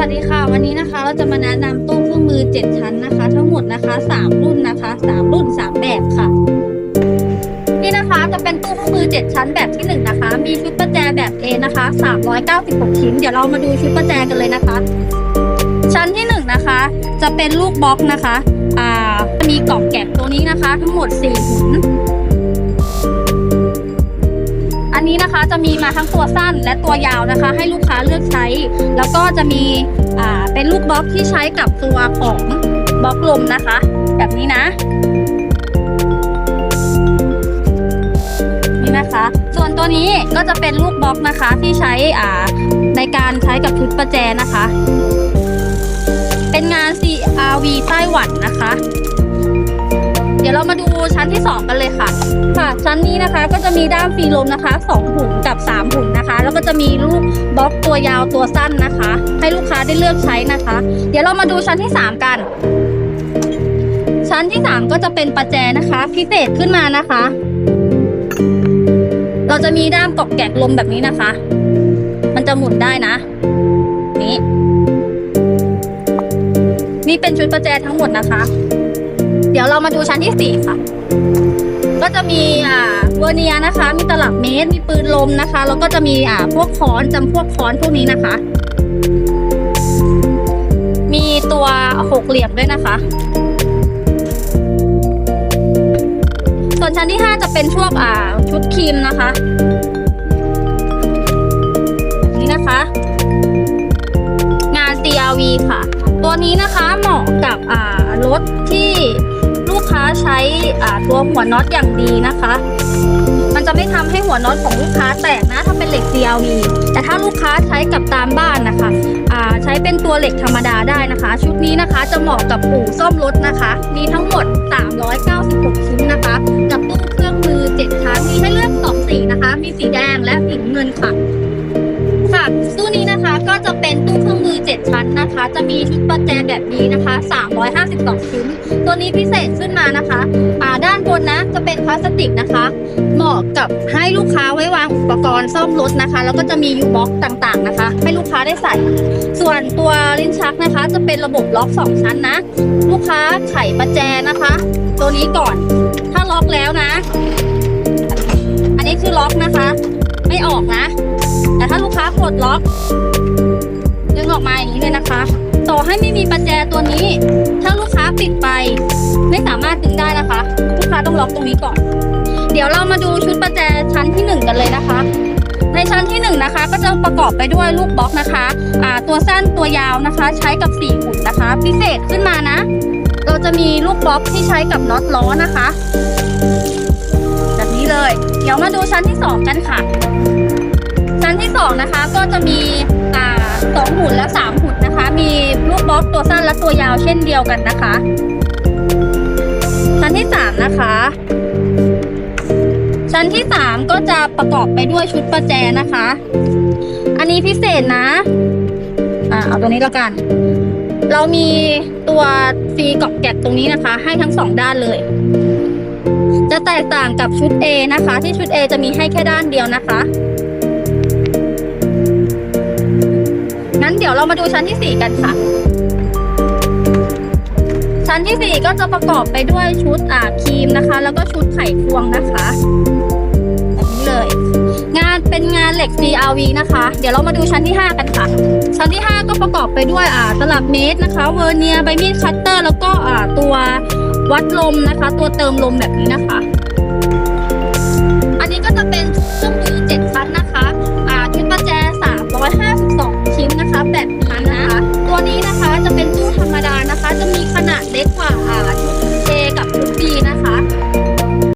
วัสดีค่ะ วันนี้นะคะเราจะมาแนะนำตู้เครื่องมือ 7 ชั้นนะคะ ทั้งหมดนะคะ 3 รุ่นนะคะ 3 รุ่น 3 แบบค่ะ นี่นะคะจะเป็นตู้เครื่องมือ 7 ชั้นแบบที่ 1 นะคะ มีชุดประแจแบบ A นะคะ 396 ชิ้น เดี๋ยวเรามาดูชุดประแจกันเลยนะคะ ชั้นที่ 1 นะคะ จะเป็นลูกบล็อกนะคะ อ่ามีกล่องแกะตัวนี้นะคะ ทั้งหมด4หุ่น นนี้นะคะจะมีมาทั้งตัวสั้นและตัวยาวนะคะ ให้ลูกค้าเลือกใช้ แล้วก็จะมีอ่าเป็นลูกบล็อกที่ใช้กับตัวของบล็อกลมนะคะ แบบนี้นะนี่นะคะ ส่วนตัวนี้ก็จะเป็นลูกบล็อกนะคะที่ใช้อ่าในการใช้กับชุดประแจนะคะ เป็นงาน CRV ไต้หวันนะคะ เดี๋ยวเรามาดูชั้นที่ 2 กันเลยค่ะ ค่ะ ชั้นนี้นะคะก็จะมีด้ามฟีลมนะคะ2หุ่นกับ 3 หุ่นนะคะ แล้วก็จะมีลูกบล็อกตัวยาวตัวสั้นนะคะ ให้ลูกค้าได้เลือกใช้นะคะ เดี๋ยวเรามาดูชั้นที่ 3 กัน ชั้นที่ 3 ก็จะเป็นประแจนะคะ พิเศษขึ้นมานะคะ เราจะมีด้ามกอกแกะลมแบบนี้นะคะ มันจะหมุนได้นะนี่นี่เป็นชุดประแจทั้งหมดนะคะ เดี๋ยวเรามาดูชั้นที่สี่ค่ะ ก็จะมีอ่าเวอร์เนียนะคะ มีตลับเมตร มีปืนลมนะคะ แล้วก็จะมีอ่าพวกค้อนจำพวกค้อนพวกนี้นะคะ มีตัวหกเหลี่ยมด้วยนะคะ ส่วนชั้นที่ 5 จะเป็นพวกอ่าชุดครีมนะคะ นี่นะคะ งาน CRV ค่ะ ตัวนี้นะคะเหมาะกับอ่ารถที่ ใช้ตัวหัวน็อตอย่างดีนะคะ มันจะไม่ทำให้หัวน็อตของลูกค้าแตกนะ ถ้าเป็นเหล็ก CRV แต่ถ้าลูกค้าใช้กับตามบ้านนะคะใช้เป็นตัวเหล็กธรรมดาได้นะคะ ชุดนี้นะคะจะเหมาะกับอู่ซ่อมรถนะคะ มีทั้งหมด 396 ชิ้นนะคะ กับตู้เครื่องมือ 7 ชั้นมีให้เลือก 2 สีนะคะ มีสีแดงและสีเงินค่ะค่ะตู้นี้น ก็จะเป็นตู้เครื่องมือ 7 ชั้นนะคะ จะมีชุดประแจแบบนี้นะคะ 352 ชิ้น ตัวนี้พิเศษขึ้นมานะคะอ่าด้านบนนะจะเป็นพลาสติกนะคะ เหมาะกับให้ลูกค้าไว้วางอุปกรณ์ซ่อมรถนะคะ แล้วก็จะมียูบ็อกต่างๆนะคะ ให้ลูกค้าได้ใส่ ส่วนตัวลิ้นชักนะคะ จะเป็นระบบล็อก 2 ชั้นนะ ลูกค้าไขประแจนะคะ ตัวนี้ก่อน ถ้าล็อกแล้วนะ อันนี้คือล็อกนะคะ ไม่ออกนะแต่ถ้าลูกค้าปลดล็อก ออกมาอย่างนี้เลยนะคะ ต่อให้ไม่มีประแจตัวนี้ ถ้าลูกค้าปิดไป ไม่สามารถดึงได้นะคะ ลูกค้าต้องล็อกตรงนี้ก่อน เดี๋ยวเรามาดูชุดประแจชั้นที่หนึ่งกันเลยนะคะ ในชั้นที่หนึ่งนะคะ ก็จะประกอบไปด้วยลูกบล็อกนะคะอ่าตัวสั้นตัวยาวนะคะ ใช้กับสี่หุ่นนะคะ พิเศษขึ้นมานะ เราจะมีลูกบล็อกที่ใช้กับน็อตล้อนะคะแบบนี้เลย เดี๋ยวมาดูชั้นที่สองกันค่ะ ชั้นที่ 2 นะคะก็จะมี อ่าสองหุ่นและ 3 หุ่นนะคะ มีลูกบล็อกตัวสั้นและตัวยาวเช่นเดียวกันนะคะ ชั้นที่ 3 นะคะ ชั้นที่ 3 ก็จะประกอบไปด้วยชุดประแจนะคะ อันนี้พิเศษนะ อ่าเอาตัวนี้แล้วกัน เรามีตัวฟีกอบแกะตรงนี้นะคะ ให้ทั้งสองด้านเลยจะแตกต่างกับชุด A นะคะ ที่ชุด A จะมีให้แค่ด้านเดียวนะคะ ดี๋ยวเรามาดูชั้นที่ 4 กันค่ะ ชั้นที่ 4 ก็จะประกอบไปด้วยชุดอ่าครีมนะคะ แล้วก็ชุดไข่ควงนะคะแบบนี้เลย งานเป็นงานเหล็ก CRV นะคะ เดี๋ยวเรามาดูชั้นที่ 5 กันค่ะ ชั้นที่ 5 ก็ประกอบไปด้วยอ่าตลับเมตรนะคะ เวอร์เนียใบมีดคัตเตอร์ แล้วก็อ่าตัววัดลมนะคะ ตัวเติมลมแบบนี้นะคะ